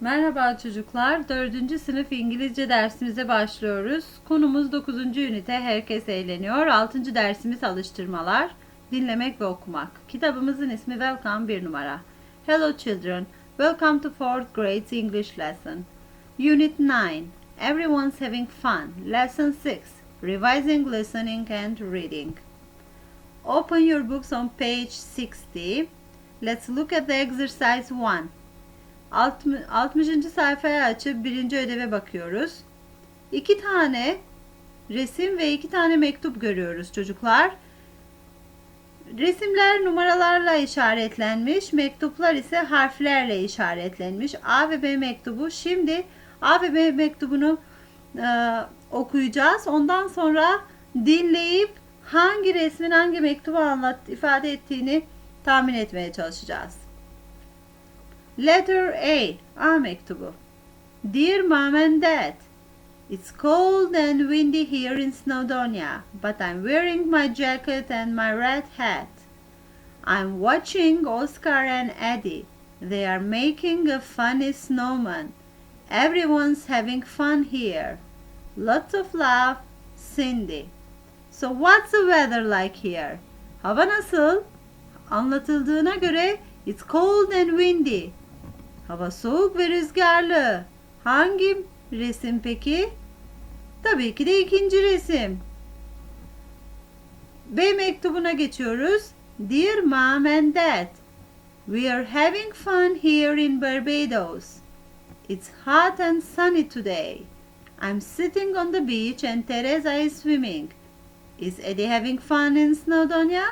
Merhaba çocuklar. 4. sınıf İngilizce dersimize başlıyoruz. Konumuz 9. ünite Herkes Eğleniyor. 6. dersimiz alıştırmalar, dinlemek ve okumak. Kitabımızın ismi Welcome 1 numara. Hello children. Welcome to 4th grade English lesson. Unit 9. Everyone's having fun. Lesson 6. Revising, listening and reading. Open your books on page 60. Let's look at the exercise 1. 60. sayfaya açıp birinci ödeve bakıyoruz. İki tane resim ve iki tane mektup görüyoruz çocuklar. Resimler numaralarla işaretlenmiş, mektuplar ise harflerle işaretlenmiş. A ve B mektubu. Şimdi A ve B mektubunu e, okuyacağız. Ondan sonra dinleyip hangi resmin hangi mektubu anlat ifade ettiğini tahmin etmeye çalışacağız. Letter A. A mektubu. Dear Mom and Dad, It's cold and windy here in Snowdonia, but I'm wearing my jacket and my red hat. I'm watching Oscar and Eddie. They are making a funny snowman. Everyone's having fun here. Lots of love, Cindy. So what's the weather like here? Hava nasıl? Anlatıldığına göre it's cold and windy. Hava soğuk ve rüzgarlı. Hangi resim peki? Tabii ki de ikinci resim. B mektubuna geçiyoruz. Dear Mom and Dad, We are having fun here in Barbados. It's hot and sunny today. I'm sitting on the beach and Teresa is swimming. Is Eddie having fun in Snowdonia?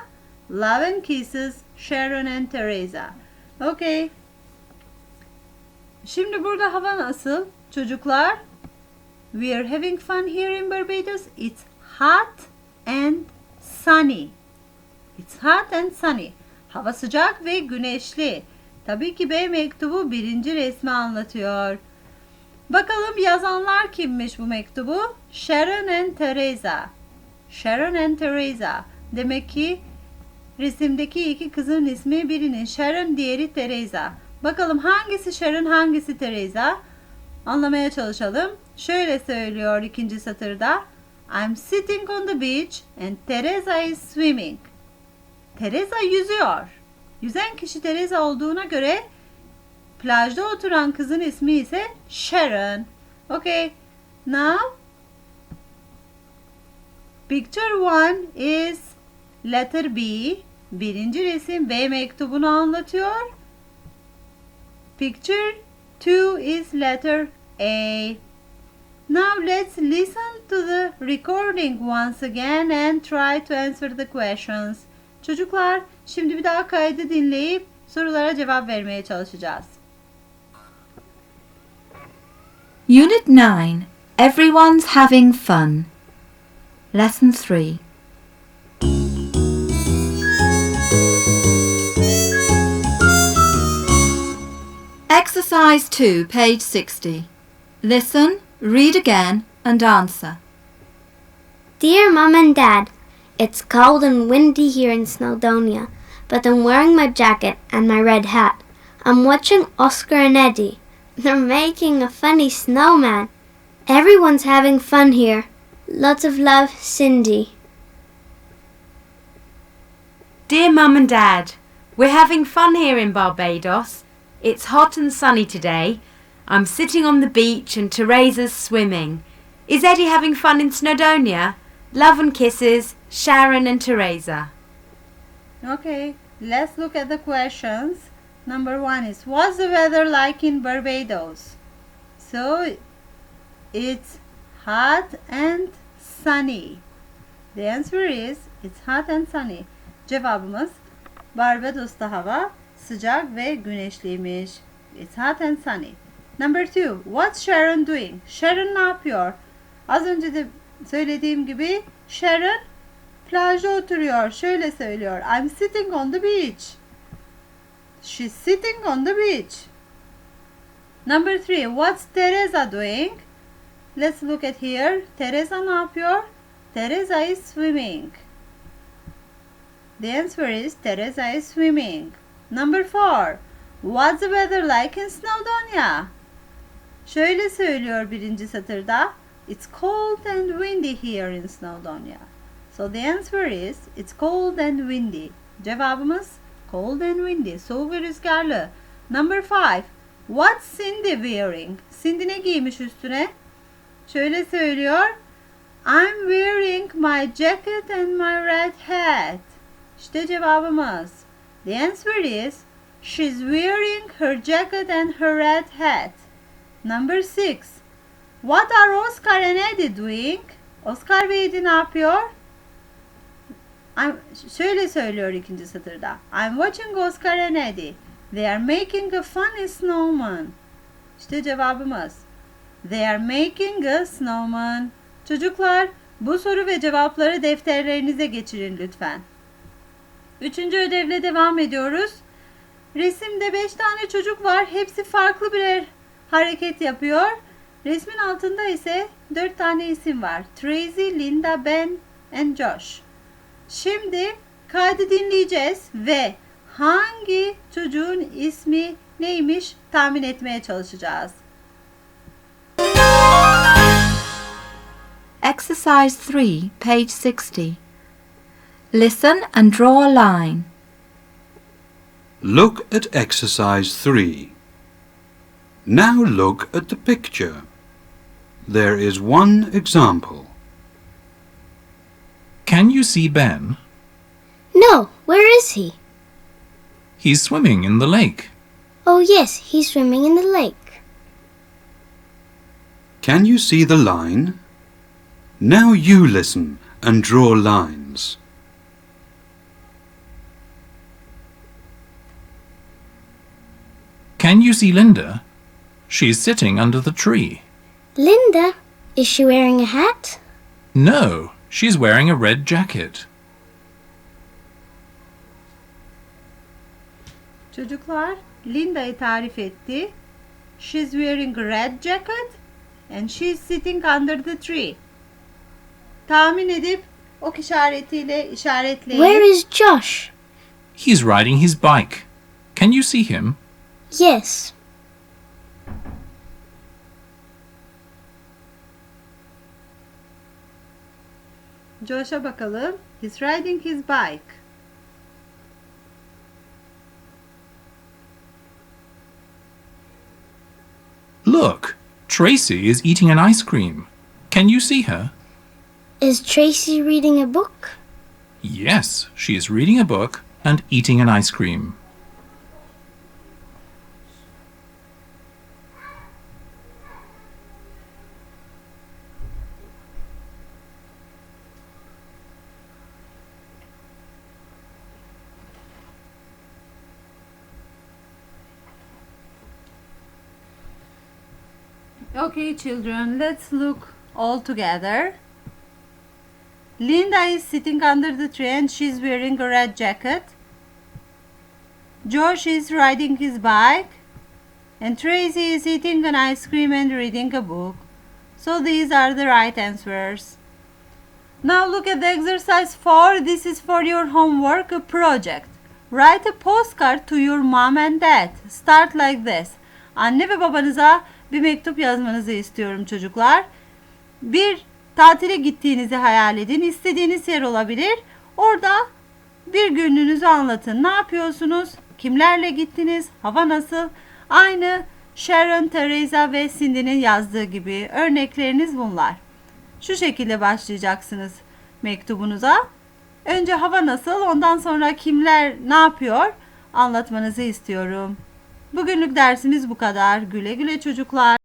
Love and kisses, Sharon and Teresa. Okay. Şimdi burada hava nasıl çocuklar? We are having fun here in Barbados. It's hot and sunny. It's hot and sunny. Hava sıcak ve güneşli. Tabii ki B mektubu birinci resmi anlatıyor. Bakalım yazanlar kimmiş bu mektubu? Sharon and Teresa. Sharon and Teresa. Demek ki resimdeki iki kızın ismi birinin Sharon, diğeri Teresa. Bakalım hangisi Sharon, hangisi Teresa? Anlamaya çalışalım. Şöyle söylüyor ikinci satırda. I'm sitting on the beach and Teresa is swimming. Teresa yüzüyor. Yüzen kişi Teresa olduğuna göre plajda oturan kızın ismi ise Sharon. Okay. Now picture one is letter B. Birinci resim B mektubunu anlatıyor. Picture 2 is letter A. Now let's listen to the recording once again and try to answer the questions. Çocuklar, şimdi bir daha kaydı dinleyip sorulara cevap vermeye çalışacağız. Unit 9 Everyone's Having Fun. Lesson 3 Exercise 2, page 60. Listen, read again, and answer. Dear Mom and Dad, it's cold and windy here in Snowdonia, but I'm wearing my jacket and my red hat. I'm watching Oscar and Eddie. They're making a funny snowman. Everyone's having fun here. Lots of love, Cindy. Dear Mum and Dad, we're having fun here in Barbados. It's hot and sunny today. I'm sitting on the beach and Teresa's swimming. Is Eddie having fun in Snowdonia? Love and kisses, Sharon and Teresa. Okay, let's look at the questions. Number one is What's the weather like in Barbados? So it's hot and sunny. The answer is It's hot and sunny. Cevabımız Barbados'ta hava sıcak ve güneşliymiş. It's hot and sunny. Number two, what's Sharon doing? Sharon ne yapıyor? Az önce de söylediğim gibi Sharon plajda oturuyor. Şöyle söylüyor. I'm sitting on the beach. She's sitting on the beach. Number three, what's Teresa doing? Let's look at here. Teresa ne yapıyor? Teresa is swimming. The answer is Teresa is swimming. Number four, what's the weather like in Snowdonia? Şöyle söylüyor birinci satırda. It's cold and windy here in Snowdonia. So the answer is it's cold and windy. Cevabımız cold and windy. Soğuk ve rüzgarlı. Number five. What's Cindy wearing? Cindy ne giymiş üstüne? Şöyle söylüyor. I'm wearing my jacket and my red hat. İşte cevabımız. The answer is she's wearing her jacket and her red hat. Number six. What are Oscar and Eddie doing? Oscar ve Eddie ne yapıyor? I'm, şöyle söylüyor ikinci satırda. I'm watching Oscar and Eddie. They are making a funny snowman. İşte cevabımız. They are making a snowman. Çocuklar bu soru ve cevapları defterlerinize geçirin lütfen. Üçüncü ödevle devam ediyoruz. Resimde beş tane çocuk var. Hepsi farklı birer hareket yapıyor. Resmin altında ise dört tane isim var. Tracy, Linda, Ben and Josh. Şimdi kaydı dinleyeceğiz ve hangi çocuğun ismi neymiş tahmin etmeye çalışacağız. Exercise 3, page 60. Listen and draw a line. Look at exercise 3. Now look at the picture. There is one example. Can you see Ben? No, where is he? He's swimming in the lake. Oh, yes, he's swimming in the lake. Can you see the line? Now you listen and draw lines. Can you see Linda? She's sitting under the tree. Linda, is she wearing a hat? No, she's wearing a red jacket. Çocuklar Linda'yı tarif etti. She's wearing a red jacket and she's sitting under the tree. Tahmin edip ok işaretiyle işaretleyin. Where is Josh? He's riding his bike. Can you see him? Yes. Josh'a bakalım. He's riding his bike. Look, Tracy is eating an ice cream. Can you see her? Is Tracy reading a book? Yes, she is reading a book and eating an ice cream. Okay, children, let's look all together. Linda is sitting under the tree and she's wearing a red jacket. Josh is riding his bike. And Tracy is eating an ice cream and reading a book. So these are the right answers. Now look at the exercise 4. This is for your homework a project. Write a postcard to your mom and dad. Start like this. Anne ve babanıza bir mektup yazmanızı istiyorum çocuklar. Bir tatile gittiğinizi hayal edin. İstediğiniz yer olabilir. Orada bir gününüzü anlatın. Ne yapıyorsunuz? Kimlerle gittiniz? Hava nasıl? Aynı Sharon, Teresa ve Cindy'nin yazdığı gibi örnekleriniz bunlar. Şu şekilde başlayacaksınız mektubunuza. Önce hava nasıl, ondan sonra kimler ne yapıyor anlatmanızı istiyorum. Bugünlük dersimiz bu kadar. Güle güle çocuklar.